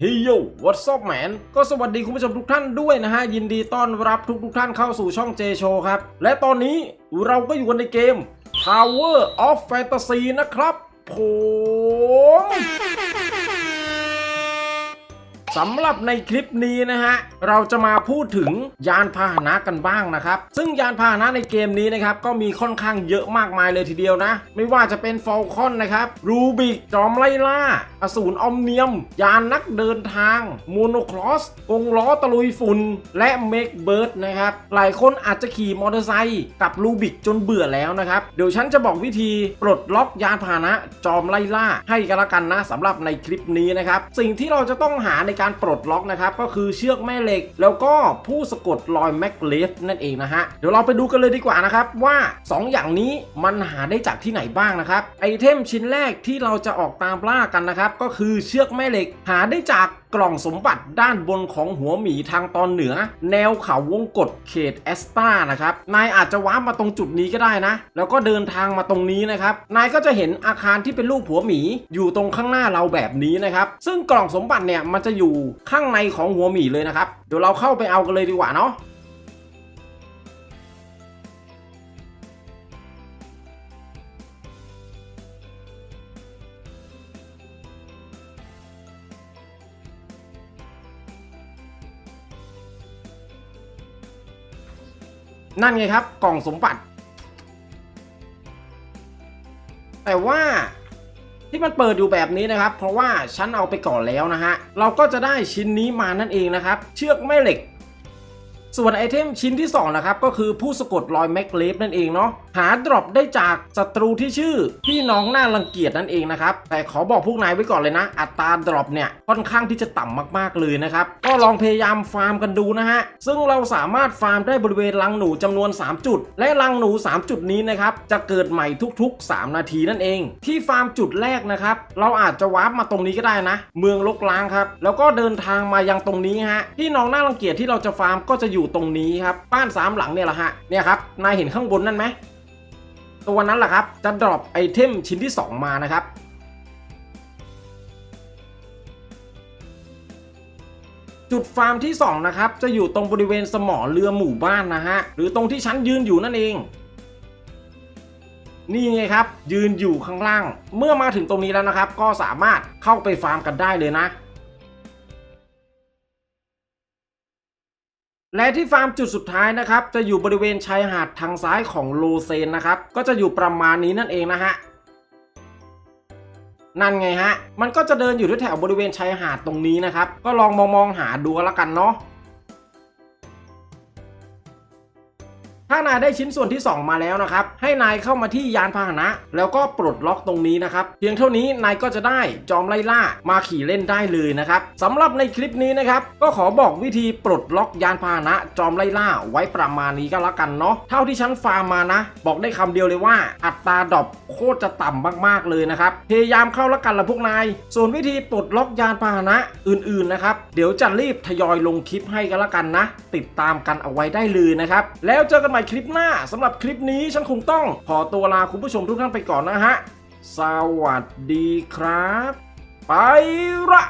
เฮ้ยโย what's up man ก็สวัสดีคุณผู้ชมทุกท่านด้วยนะฮะ ยินดีต้อนรับทุกทุกๆท่านเข้าสู่ช่องเจโชครับ และตอนนี้เราก็อยู่กันในเกม Power of Fantasy นะครับ ผม สำหรับในคลิปนี้นะฮะเราจะมาพูดถึงยานพาหนะกันบ้างนะครับ ซึ่งยานพาหนะในเกมนี้นะครับก็มีค่อนข้างเยอะมากมายเลยทีเดียวนะ ไม่ว่าจะเป็นฟอลคอนนะครับรูบิกจอมไล่ล่า อสูรอมเนียม ยานนักเดินทางโมโนครอสกงล้อตะลุยฝุ่นและเมกเบิร์ดนะครับหลายคนอาจจะขี่มอเตอร์ไซค์กับรูบิกจนเบื่อแล้วนะครับเดี๋ยวฉันจะบอกวิธีปลดล็อกยานพาหนะจอมไล่ล่า ให้กันละกันนะสำหรับในคลิปนี้นะครับสิ่งที่เราจะต้องหาในการการปลดล็อกนะครับก็คือเชือกแม่เหล็ก แล้วก็ผู้สะกดรอยแม็กเลฟนั่นเองนะฮะเดี๋ยวเราไปดูกันเลยดีกว่านะครับว่า 2 อย่างนี้มันหาได้จากที่ไหนบ้างนะครับไอเทมชิ้นแรกที่เราจะออกตามล่ากันนะครับก็คือเชือกแม่เหล็กหาได้จาก กล่องสมบัติด้านบนของหัวหมีทางตอนเหนือ แนวเขาวงกฏเขตแอสตานะครับ นายอาจจะว้ามาตรงจุดนี้ก็ได้นะ แล้วก็เดินทางมาตรงนี้นะครับ นายก็จะเห็นอาคารที่เป็นรูปหัวหมี อยู่ตรงข้างหน้าเราแบบนี้นะครับ ซึ่งกล่องสมบัติเนี่ยมันจะอยู่ข้างในของหัวหมีเลยนะครับ เดี๋ยวเราเข้าไปเอากันเลยดีกว่าเนาะ นั่นไงครับ กล่องสมบัติ แต่ว่าที่มันเปิดอยู่แบบนี้นะครับ เพราะว่าฉันเอาไปก่อนแล้วนะฮะ เราก็จะได้ชิ้นนี้มานั่นเองนะครับ เชือกแม่เหล็ก ส่วนไอเทมชิ้นที่2นะครับก็คือผู้สะกดรอยแม็กเลฟนั่นเองเนาะหาดรอปได้จากศัตรูที่ชื่อพี่น้องหน่ารังเกียจนั่นเองนะครับแต่ขอบอกพวกนายไว้ก่อนเลยนะ อัตราดรอปเนี่ยค่อนข้างที่จะต่ำมากๆเลยนะครับก็ลองพยายามฟาร์มกันดูนะฮะซึ่งเราสามารถฟาร์มได้บริเวณรังหนูจำนวน 3 จุด และรังหนู 3 จุดนี้นะครับจะเกิดใหม่ทุกๆ 3 นาทีนั่นเอง ที่ฟาร์มจุดแรกนะครับเราอาจจะวาร์ปมาตรงนี้ก็ได้นะ เมืองลกล้างครับแล้วก็เดินทางมายังตรงนี้ฮะพี่น้องหน่ารังเกียจที่เราจะฟาร์มก็จะอยู่ตรงนี้ครับบ้านสามหลังเนี่ยแหละฮะเนี่ยครับนายเห็นข้างบนนั่นไหมตัวนั้นแหละครับจะดรอปไอเทมชิ้นที่ 2 มานะครับจุดฟาร์มที่ 2 นะครับ จะอยู่ตรงบริเวณสมอเรือหมู่บ้านนะฮะ หรือตรงที่ฉันยืนอยู่นั่นเอง นี่ไงครับ ยืนอยู่ข้างล่าง เมื่อมาถึงตรงนี้แล้วนะครับ ก็สามารถเข้าไปฟาร์มกันได้เลยนะ และที่ฟาร์มจุดสุดท้ายนะครับ จะอยู่บริเวณชายหาดทางซ้ายของโลเซนนะครับ ก็จะอยู่ประมาณนี้นั่นเองนะฮะนั่นไงฮะ มันก็จะเดินอยู่ที่แถวบริเวณชายหาดตรงนี้นะครับ ก็ลองมองมองหาดูแล้วกันเนาะ ถ้านายได้ชิ้นส่วนที่ 2 มาแล้วนะครับ ให้นายเข้ามาที่ยานพาหนะ แล้วก็ปลดล็อกตรงนี้นะครับ เพียงเท่านี้นายก็จะได้จอมไล่ล่ามาขี่เล่นได้เลยนะครับสำหรับในคลิปนี้นะครับ ก็ขอบอกวิธีปลดล็อกยานพาหนะ จอมไล่ล่าไว้ประมาณนี้ก็แล้วกันเนาะเท่าที่ฉันฟาร์มมานะ บอกได้คำเดียวเลยว่า อัตราดรอปโคตรจะต่ำมากๆเลยนะครับพยายามเข้าละกันละพวกนาย ส่วนวิธีปลดล็อกยานพาหนะอื่นๆนะครับเดี๋ยวจะรีบทยอยลงคลิปให้กันละกันนะ ติดตามกันเอาไว้ได้เลยนะครับแล้วเจอกันใหม่คลิปหน้าสำหรับคลิปนี้ฉันคงต้องขอตัวลาคุณผู้ชมทุกท่านไปก่อนนะฮะ สวัสดีครับ ไปละ